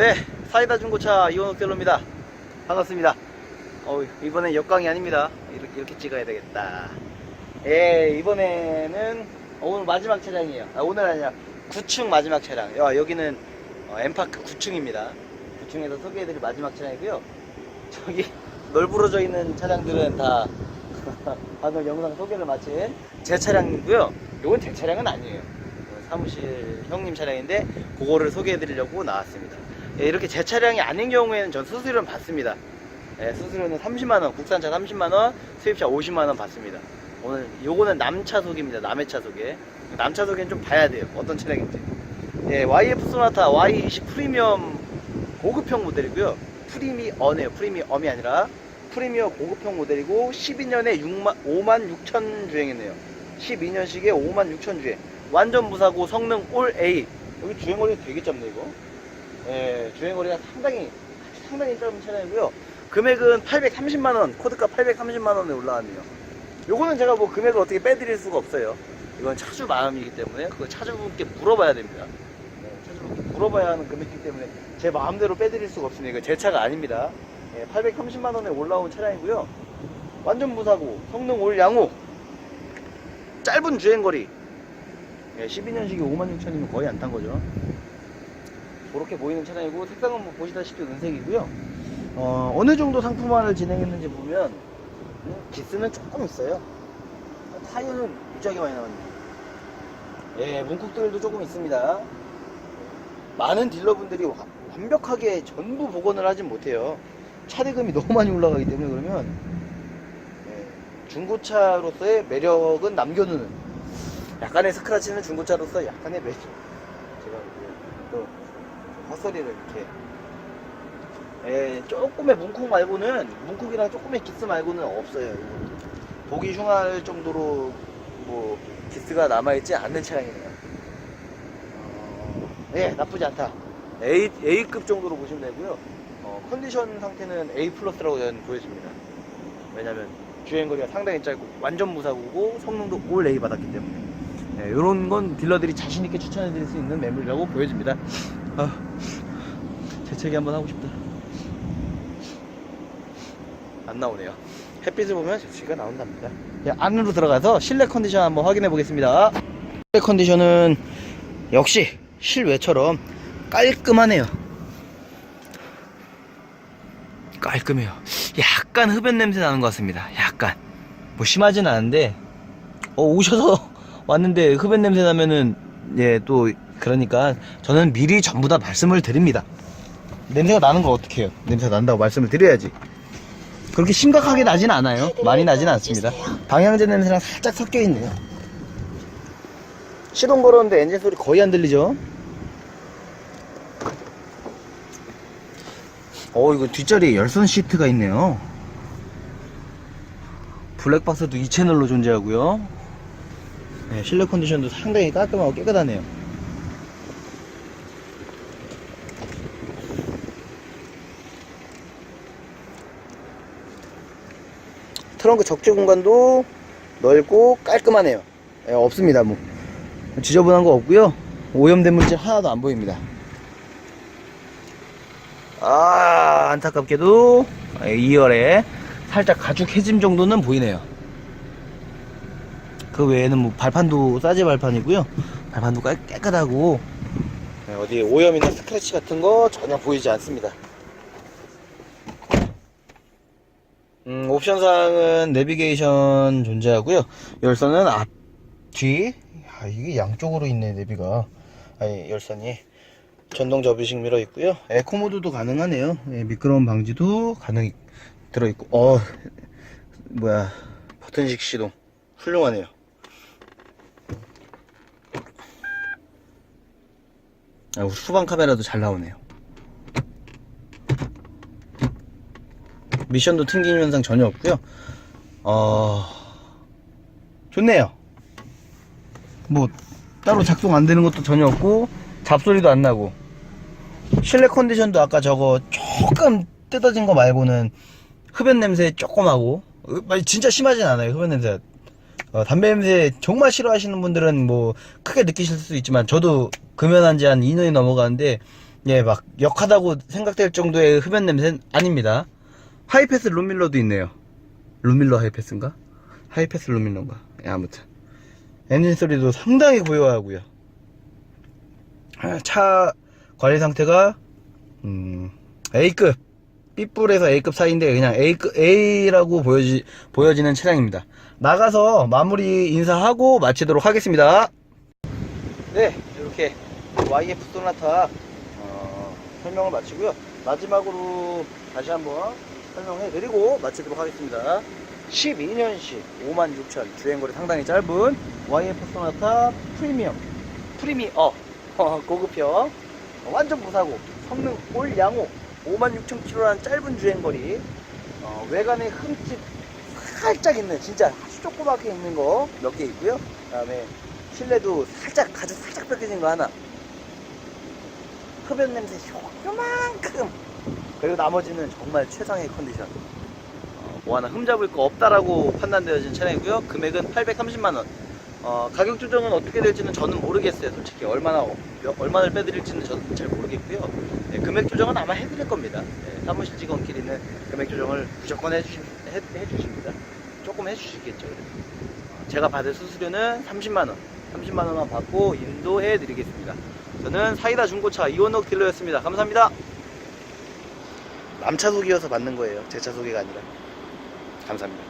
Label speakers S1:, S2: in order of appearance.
S1: 네, 사이다 중고차 이원욱 셀로입니다. 반갑습니다. 어, 이번엔 역광이 아닙니다. 이렇게, 이렇게 찍어야 되겠다. 예, 이번에는 오늘 마지막 차량이에요. 아, 오늘 아니라 9층 마지막 차량. 야, 여기는 어, 엠파크 9층입니다. 9층에서 소개해드릴 마지막 차량이고요. 저기 널브러져 있는 차량들은 다 방금 영상 소개를 마친 제 차량이고요. 이건 제 차량은 아니에요. 사무실 형님 차량인데 그거를 소개해드리려고 나왔습니다. 예, 이렇게 제 차량이 아닌 경우에는 전 수수료는 받습니다. 예, 수수료는 30만원, 국산차 30만원, 수입차 50만원 받습니다. 오늘 요거는 남차 소개입니다. 남의 차 소개. 남차 소개는 좀 봐야 돼요. 어떤 차량인지. 예, YF 소나타 Y20 프리미엄 고급형 모델이고요. 프리미엄이에요. 프리미엄이 아니라 프리미엄 고급형 모델이고 12년에 6만, 5만 6천 주행했네요. 12년식에 5만 6천 주행. 완전 무사고 성능 올 A. 여기 주행거리 되게 짧네 이거. 예, 주행거리가 상당히 상당히 짧은 차량이고요. 금액은 830만 원, 코드가 830만 원에 올라왔네요. 요거는 제가 뭐 금액을 어떻게 빼드릴 수가 없어요. 이건 차주 마음이기 때문에 그거 차주분께 물어봐야 됩니다. 네, 차주분께 물어봐야 하는 금액이기 때문에 제 마음대로 빼드릴 수가 없습니다. 이거 제 차가 아닙니다. 예, 830만 원에 올라온 차량이고요. 완전 무사고, 성능 올 양호, 짧은 주행거리. 예, 12년식이 5만 6천이면 거의 안 탄 거죠. 그렇게 보이는 차량이고 색상은 뭐 보시다시피 은색이고요. 어, 어느 정도 상품화를 진행했는지 보면 음, 기스는 조금 있어요. 타이어는 무지하게 많이 나왔네요. 예, 문콕들도 조금 있습니다. 많은 딜러분들이 와- 완벽하게 전부 복원을 하진 못해요. 차대금이 너무 많이 올라가기 때문에 그러면 예, 중고차로서의 매력은 남겨두는 약간의 스크라치는 중고차로서 약간의 매력. 제가 또 헛소리를 이렇게 예, 조금의 문콕 말고는 문콕이랑 조금의 기스 말고는 없어요. 보기 흉할 정도로 뭐 기스가 남아있지 않는 차량이네요. 어, 예, 나쁘지 않다. A, A급 정도로 보시면 되고요. 어, 컨디션 상태는 A 플러스라고 저는 보여집니다. 왜냐면 주행거리가 상당히 짧고 완전 무사고고 성능도 올 A 받았기 때문에 네, 이런 건 딜러들이 자신 있게 추천해 드릴 수 있는 매물이라고 보여집니다. 아, 재채기 한번 하고 싶다. 안 나오네요. 햇빛을 보면 재채기가 나온답니다. 자, 안으로 들어가서 실내 컨디션 한번 확인해 보겠습니다. 실내 컨디션은 역시 실외처럼 깔끔하네요. 깔끔해요. 약간 흡연 냄새 나는 것 같습니다. 약간. 뭐 심하진 않은데, 어, 오셔서 왔는데 흡연 냄새 나면은, 예, 또, 그러니까 저는 미리 전부 다 말씀을 드립니다. 냄새가 나는 걸 어떻게 해요? 냄새가 난다고 말씀을 드려야지. 그렇게 심각하게 나진 않아요. 많이 나진 않습니다. 방향제 냄새랑 살짝 섞여 있네요. 시동 걸었는데 엔진 소리 거의 안 들리죠? 어, 이거 뒷자리에 열선 시트가 있네요. 블랙박스도 2채널로 존재하고요. 네, 실내 컨디션도 상당히 깔끔하고 깨끗하네요. 트렁크 적재 공간도 넓고 깔끔하네요. 예, 없습니다. 뭐 지저분한 거 없고요. 오염된 물질 하나도 안 보입니다. 아 안타깝게도 2열에 살짝 가죽 해짐 정도는 보이네요. 그 외에는 뭐 발판도 싸지 발판이고요. 발판도 깔- 깨끗하고 네, 어디 오염이나 스크래치 같은 거 전혀 보이지 않습니다. 음, 옵션사항은 내비게이션 존재하고요. 열선은 앞, 뒤. 아, 이게 양쪽으로 있네, 내비가. 아니, 열선이. 전동 접이식 미러 있고요. 에코 모드도 가능하네요. 예, 미끄러움 방지도 가능, 들어 있고. 어, 뭐야. 버튼식 시동. 훌륭하네요. 아, 후방 카메라도 잘 나오네요. 미션도 튕기는 현상 전혀 없고요. 어 좋네요. 뭐 따로 작동 안 되는 것도 전혀 없고 잡소리도 안 나고 실내 컨디션도 아까 저거 조금 뜯어진 거 말고는 흡연 냄새 조금 하고 어, 진짜 심하진 않아요 흡연 냄새. 어, 담배 냄새 정말 싫어하시는 분들은 뭐 크게 느끼실 수도 있지만 저도 금연한 지 한 2년이 넘어가는데 예, 막 역하다고 생각될 정도의 흡연 냄새는 아닙니다. 하이패스 룸밀러도 있네요. 룸밀러 하이패스인가? 하이패스 룸밀러인가? 예, 아무튼. 엔진 소리도 상당히 고요하고요. 아, 차 관리 상태가 음, A급 B뿔에서 A급 사이인데 그냥 A급 A라고 보여지 보여지는 차량입니다. 나가서 마무리 인사하고 마치도록 하겠습니다. 네, 이렇게 YF 소나타 어, 설명을 마치고요. 마지막으로 다시 한번 설명해 드리고 마치도록 하겠습니다. 12년식 56,000 주행거리 상당히 짧은 YF 소나타 프리미엄 프리미어 어, 고급형 어, 완전 무사고 성능 올 양호 56,000km라는 짧은 주행거리 어, 외관에 흠집 살짝 있는 진짜 아주 조그맣게 있는 거 몇 개 있고요 그 다음에 실내도 살짝 아주 살짝 뺏겨진 거 하나 흡연 냄새 요만큼. 그리고 나머지는 정말 최상의 컨디션. 어, 뭐 하나 흠잡을 거 없다라고 판단되어진 차량이고요. 금액은 830만원. 어, 가격 조정은 어떻게 될지는 저는 모르겠어요 솔직히. 얼마나 몇- 얼마를 빼드릴지는 저는 잘 모르겠고요. 네, 금액 조정은 아마 해드릴 겁니다. 네, 사무실 직원 끼리는 금액 조정을 무조건 해주시, 해, 해주십니다. 조금 해주시겠죠 제가 받을 수수료는 30만원. 30만원만 받고 인도해 드리겠습니다 저는 사이다 중고차 이원옥 딜러였습니다. 감사합니다. 남차 소개여서 받는 거예요. 제차 소개가 아니라. 감사합니다